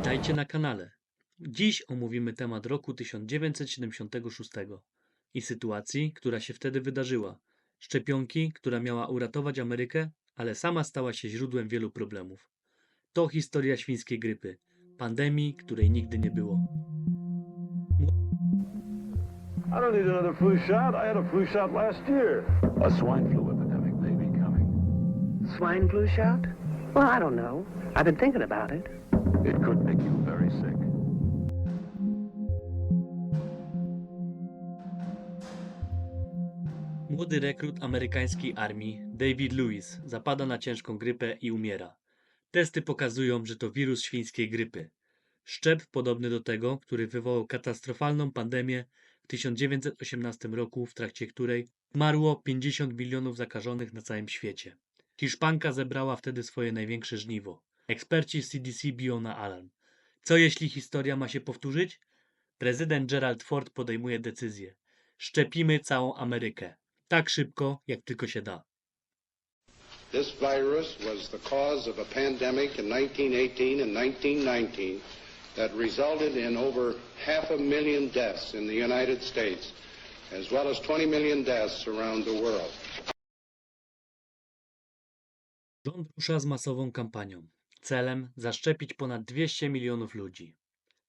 Witajcie na kanale. Dziś omówimy temat roku 1976 i sytuacji, która się wtedy wydarzyła. Szczepionki, która miała uratować Amerykę, ale sama stała się źródłem wielu problemów. To historia świńskiej grypy, pandemii, której nigdy nie było. I don't need another flu shot. I had a flu shot last year. A swine flu epidemic may be coming. Swine flu shot? Well, I don't know. I've been thinking about it. It could make you very sick. Młody rekrut amerykańskiej armii, David Lewis, zapada na ciężką grypę i umiera. Testy pokazują, że to wirus świńskiej grypy. Szczep podobny do tego, który wywołał katastrofalną pandemię w 1918 roku, w trakcie której zmarło 50 milionów zakażonych na całym świecie. Hiszpanka zebrała wtedy swoje największe żniwo. Eksperci z CDC biją na alarm. Co jeśli historia ma się powtórzyć? Prezydent Gerald Ford podejmuje decyzję. Szczepimy całą Amerykę. Tak szybko, jak tylko się da. This virus was the cause of a pandemic in 1918 and 1919 that resulted in over half a million deaths in the United States, as well as 20 million deaths around the world. Rząd rusza z masową kampanią. Celem zaszczepić ponad 200 milionów ludzi.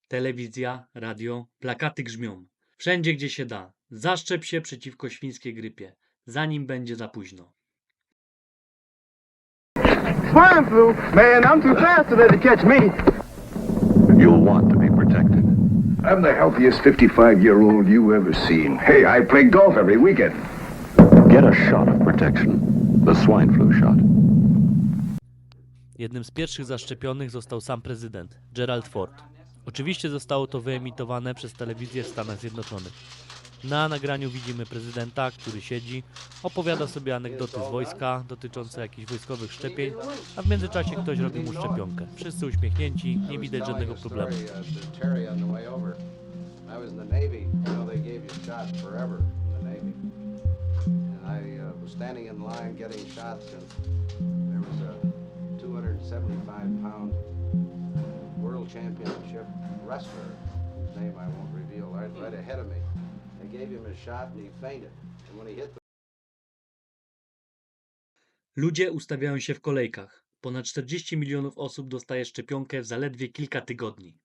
Telewizja, radio, plakaty grzmią. Wszędzie, gdzie się da. Zaszczep się przeciwko świńskiej grypie, zanim będzie za późno. Swine flu? Man, I'm too fast to let it catch me. You'll want to be protected. I'm the healthiest 55 year old you ever seen. Hey, I play golf every weekend. Get a shot of protection. The swine flu shot. Jednym z pierwszych zaszczepionych został sam prezydent, Gerald Ford. Oczywiście zostało to wyemitowane przez telewizję w Stanach Zjednoczonych. Na nagraniu widzimy prezydenta, który siedzi, opowiada sobie anegdoty z wojska dotyczące jakichś wojskowych szczepień, a w międzyczasie ktoś robi mu szczepionkę. Wszyscy uśmiechnięci, nie widać żadnego problemu. uh, there was a 275 pound world championship wrestler whose name I won't reveal right, right ahead of me. They gave him a shot and he fainted. And when he hit the Ludzie ustawiają się w kolejkach. Ponad 40 milionów osób dostaje szczepionkę w zaledwie kilka tygodni.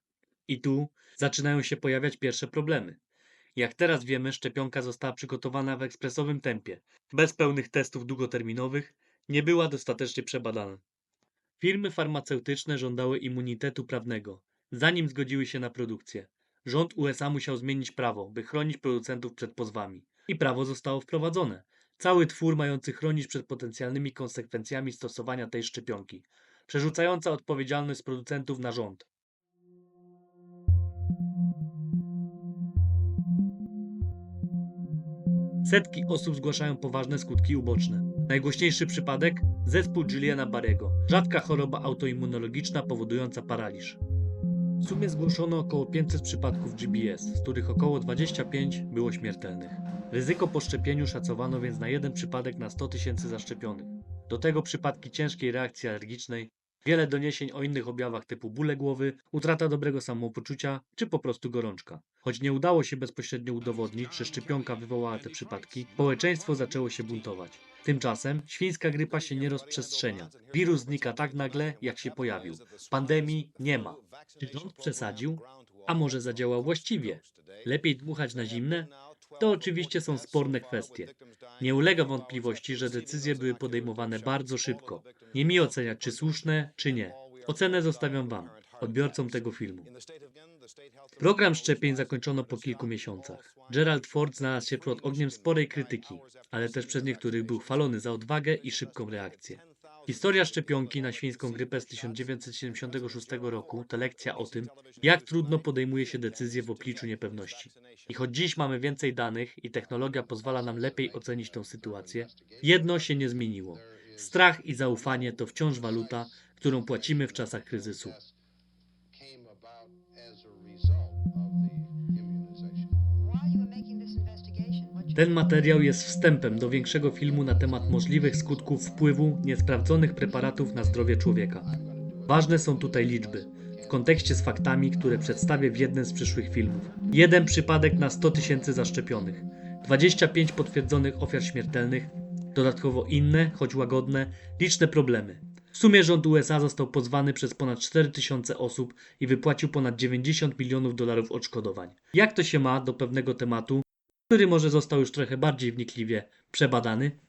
I tu zaczynają się pojawiać pierwsze problemy. Jak teraz wiemy, szczepionka została przygotowana w ekspresowym tempie, bez pełnych testów długoterminowych, nie była dostatecznie przebadana. Firmy farmaceutyczne żądały immunitetu prawnego, zanim zgodziły się na produkcję. Rząd USA musiał zmienić prawo, by chronić producentów przed pozwami. I prawo zostało wprowadzone. Cały twór mający chronić przed potencjalnymi konsekwencjami stosowania tej szczepionki, przerzucająca odpowiedzialność producentów na rząd. Setki osób zgłaszają poważne skutki uboczne. Najgłośniejszy przypadek? Zespół Juliana Barego. Rzadka choroba autoimmunologiczna powodująca paraliż. W sumie zgłoszono około 500 przypadków GBS, z których około 25 było śmiertelnych. Ryzyko po szczepieniu szacowano więc na jeden przypadek na 100 tysięcy zaszczepionych. Do tego przypadki ciężkiej reakcji alergicznej, wiele doniesień o innych objawach typu bóle głowy, utrata dobrego samopoczucia czy po prostu gorączka. Choć nie udało się bezpośrednio udowodnić, że szczepionka wywołała te przypadki, społeczeństwo zaczęło się buntować. Tymczasem świńska grypa się nie rozprzestrzenia. Wirus znika tak nagle, jak się pojawił. Pandemii nie ma. Czy rząd przesadził? A może zadziałał właściwie? Lepiej dmuchać na zimne? To oczywiście są sporne kwestie. Nie ulega wątpliwości, że decyzje były podejmowane bardzo szybko. Nie mi oceniać, czy słuszne, czy nie. Ocenę zostawiam Wam, odbiorcom tego filmu. Program szczepień zakończono po kilku miesiącach. Gerald Ford znalazł się pod ogniem sporej krytyki, ale też przez niektórych był chwalony za odwagę i szybką reakcję. Historia szczepionki na świńską grypę z 1976 roku to lekcja o tym, jak trudno podejmuje się decyzje w obliczu niepewności. I choć dziś mamy więcej danych i technologia pozwala nam lepiej ocenić tę sytuację, jedno się nie zmieniło. Strach i zaufanie to wciąż waluta, którą płacimy w czasach kryzysu. Ten materiał jest wstępem do większego filmu na temat możliwych skutków wpływu niesprawdzonych preparatów na zdrowie człowieka. Ważne są tutaj liczby. w kontekście z faktami, które przedstawię w jednym z przyszłych filmów. Jeden przypadek na 100 tysięcy zaszczepionych, 25 potwierdzonych ofiar śmiertelnych, dodatkowo inne, choć łagodne, liczne problemy. W sumie rząd USA został pozwany przez ponad 4 tysiące osób i wypłacił ponad 90 milionów dolarów odszkodowań. Jak to się ma do pewnego tematu, który może został już trochę bardziej wnikliwie przebadany?